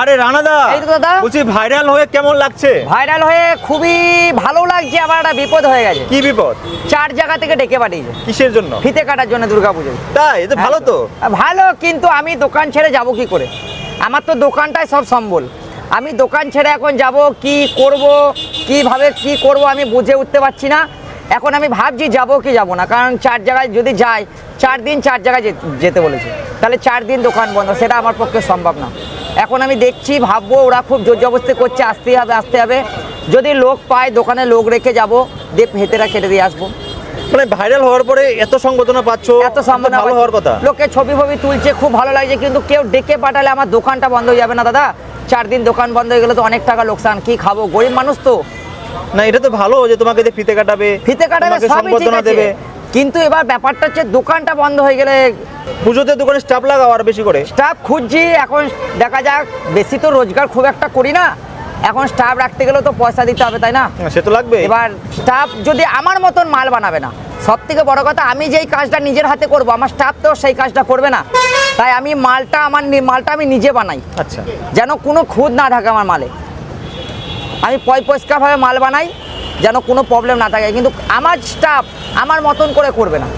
আরে রানাদা এই তো দাদা। বলছি ভাইরাল হয়ে কেমন লাগছে? ভাইরাল হয়ে খুবই ভালো লাগছে আবার একটা বিপদ হয়ে গেছে। কি বিপদ? চার জায়গা থেকে ডেকে পাঠিয়েছে। কিসের জন্য? ফিতে কাটার জন্য দুর্গাপুজোয়। তাই? এ তো ভালো তো। ভালো কিন্তু আমি দোকান ছেড়ে যাব কি করে? আমার তো দোকানটাই সব সম্বল। আমি দোকান ছেড়ে এখন যাব কি করব কীভাবে কি করব আমি বুঝে উঠতে পারছি না। এখন আমি ভাবছি যাব কি যাব না কারণ চার জায়গায় যদি যাই চার দিন চার জায়গায় যেতে বলেছে। তাহলে চার দিন দোকান বন্ধ সেটা আমার পক্ষে সম্ভব না। এখন আমি দেখছি ভাববো ওরা খুব জোর জবস্তি করছে আসতে হবে আসতে হবে। যদি লোক পায় দোকানে লোক রেখে যাব দিয়ে ভেতেরা কেটে দিয়ে আসব। মানে ভাইরাল হওয়ার পরে এত সংবর্ধনা পাচ্ছ এত সম্মান ভালো হওয়ার কথা? লোকে ছবি ফবি তুলছে খুব ভালো লাগছে কিন্তু কেউ ডেকে পাঠালে আমার দোকানটা বন্ধ হয়ে যাবে না দাদা। চার দিন দোকান বন্ধ হয়ে গেলে তো অনেক টাকা লোকসান কি খাব? গরিব মানুষ তো। না এটা তো ভালো যে তোমাকে যে ফিতে কাটাবে ফিতে কাটাবে সংবর্ধনা দেবে। কিন্তু এবার ব্যাপারটা হচ্ছে দোকানটা বন্ধ হয়ে গেলে পুজোতে দোকানে স্টাফ লাগাও আর বেশি করে? স্টাফ খুঁজছি এখন দেখা যাক। বেশি তো রোজগার খুব একটা করি না। এখন স্টাফ রাখতে গেলেও তো পয়সা দিতে হবে তাই না? হ্যাঁ, সে তো লাগবে এবার স্টাফ যদি আমার মতন মাল বানাবে না সব থেকে বড় কথা আমি যেই কাজটা নিজের হাতে করব আমার স্টাফ তো সেই কাজটা করবে না। তাই আমি মালটা আমার মালটা আমি নিজে বানাই। আচ্ছা। যেন কোনো খুঁত না থাকে আমার মালে। আমি পয় পরিষ্কারভাবে মাল বানাই যেন কোনো প্রবলেম না থাকে। কিন্তু আমার স্টাফ আমার মতন করে করবে না।